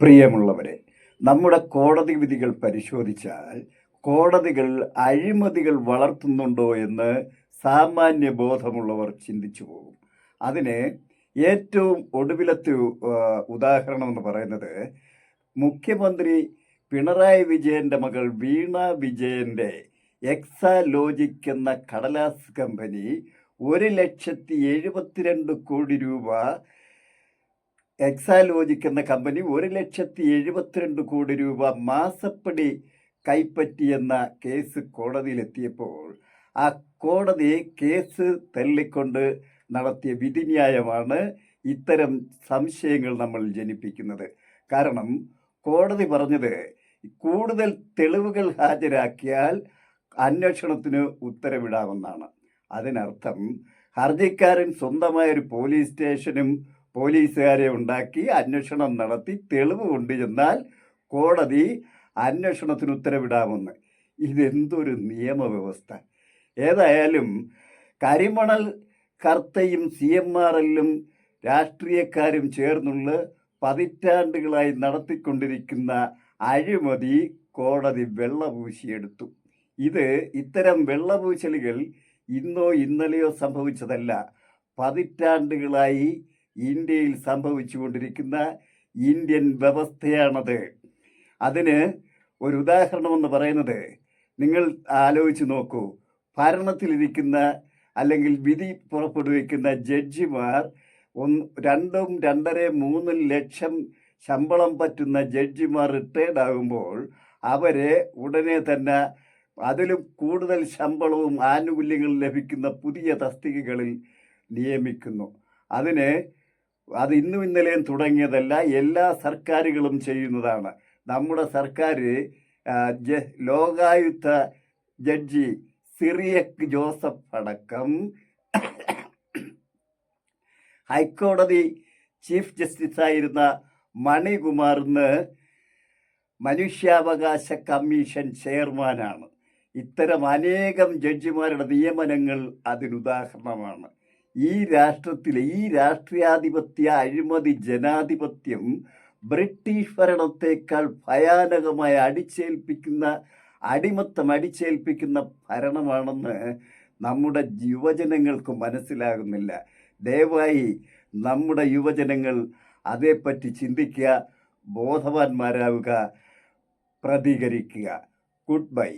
പ്രിയമുള്ളവരെ നമ്മുടെ കോടതി വിധികൾ പരിശോധിച്ചാൽ കോടതികൾ അഴിമതികൾ വളർത്തുന്നുണ്ടോ എന്ന് സാമാന്യ ബോധമുള്ളവർ ചിന്തിച്ചു പോകും. അതിന് ഏറ്റവും ഒടുവിലത്തെ ഉദാഹരണം എന്ന് പറയുന്നത് മുഖ്യമന്ത്രി പിണറായി വിജയന്റെ മകൾ വീണ വിജയന്റെ എക്സാലോജിക് എന്ന കടലാസ് കമ്പനി ഒരു ലക്ഷത്തി എഴുപത്തിരണ്ട് കോടി രൂപ എക്സാലോജിക് എന്ന കമ്പനി ഒരു ലക്ഷത്തി എഴുപത്തിരണ്ട് കോടി രൂപ മാസപ്പടി കൈപ്പറ്റിയെന്ന കേസ് കോടതിയിലെത്തിയപ്പോൾ ആ കോടതി കേസ് തള്ളിക്കൊണ്ട് നടത്തിയ വിധിന്യായമാണ് ഇത്തരം സംശയങ്ങൾ നമ്മൾ ജനിപ്പിക്കുന്നത്. കാരണം കോടതി പറഞ്ഞത് കൂടുതൽ തെളിവുകൾ ഹാജരാക്കിയാൽ അന്വേഷണത്തിന് ഉത്തരവിടാമെന്നാണ്. അതിനർത്ഥം ഹർജിക്കാരൻ സ്വന്തമായ ഒരു പോലീസ് സ്റ്റേഷനും പോലീസുകാരെ ഉണ്ടാക്കി അന്വേഷണം നടത്തി തെളിവ് കൊണ്ടുചെന്നാൽ കോടതി അന്വേഷണത്തിന് ഉത്തരവിടാമെന്ന്. ഇതെന്തൊരു നിയമവ്യവസ്ഥ. ഏതായാലും കരിമണൽ കർത്തയും സി എം ആർ എല്ലും രാഷ്ട്രീയക്കാരും ചേർന്നുള്ള പതിറ്റാണ്ടുകളായി നടത്തിക്കൊണ്ടിരിക്കുന്ന അഴിമതി കോടതി വെള്ളപൂശിയെടുത്തു. ഇത് ഇത്തരം വെള്ളപൂശലുകൾ ഇന്നോ ഇന്നലെയോ സംഭവിച്ചതല്ല. പതിറ്റാണ്ടുകളായി ഇന്ത്യയിൽ സംഭവിച്ചുകൊണ്ടിരിക്കുന്ന ഇന്ത്യൻ വ്യവസ്ഥയാണത്. അതിന് ഒരു ഉദാഹരണമെന്ന് പറയുന്നത് നിങ്ങൾ ആലോചിച്ച് നോക്കൂ. ഭരണത്തിലിരിക്കുന്ന അല്ലെങ്കിൽ വിധി പുറപ്പെടുവിക്കുന്ന ജഡ്ജിമാർ ഒന്ന് രണ്ടും രണ്ടര മൂന്ന് ലക്ഷം ശമ്പളം പറ്റുന്ന ജഡ്ജിമാർ റിട്ടയർഡ് ആകുമ്പോൾ അവരെ ഉടനെ തന്നെ അതിലും കൂടുതൽ ശമ്പളവും ആനുകൂല്യങ്ങളും ലഭിക്കുന്ന പുതിയ തസ്തികകളിൽ നിയമിക്കുന്നു. അതിന് അത് ഇന്നും ഇന്നലെയും തുടങ്ങിയതല്ല എല്ലാ സർക്കാരുകളും ചെയ്യുന്നതാണ്. നമ്മുടെ സർക്കാർ ജ- ലോകായുക്ത ജഡ്ജി സിറിയക് ജോസഫ് അടക്കം ഹൈക്കോടതി ചീഫ് ജസ്റ്റിസായിരുന്ന ഇന്ന് മനുഷ്യാവകാശ കമ്മീഷൻ ചെയർമാനാണ്. ഇത്തരം അനേകം ജഡ്ജിമാരുടെ നിയമനങ്ങൾ അതിനുദാഹരണമാണ്. ഈ രാഷ്ട്രത്തിലെ ഈ രാഷ്ട്രീയാധിപത്യ അഴിമതി ജനാധിപത്യം ബ്രിട്ടീഷ് ഭരണത്തേക്കാൾ ഭയാനകമായി അടിച്ചേൽപ്പിക്കുന്ന അടിമത്തം അടിച്ചേൽപ്പിക്കുന്ന ഭരണമാണെന്ന് നമ്മുടെ യുവജനങ്ങൾക്ക് മനസ്സിലാകുന്നില്ല. ദയവായി നമ്മുടെ യുവജനങ്ങൾ അതേപ്പറ്റി ചിന്തിക്കുക ബോധവാന്മാരാവുക പ്രതികരിക്കുക. Good bye.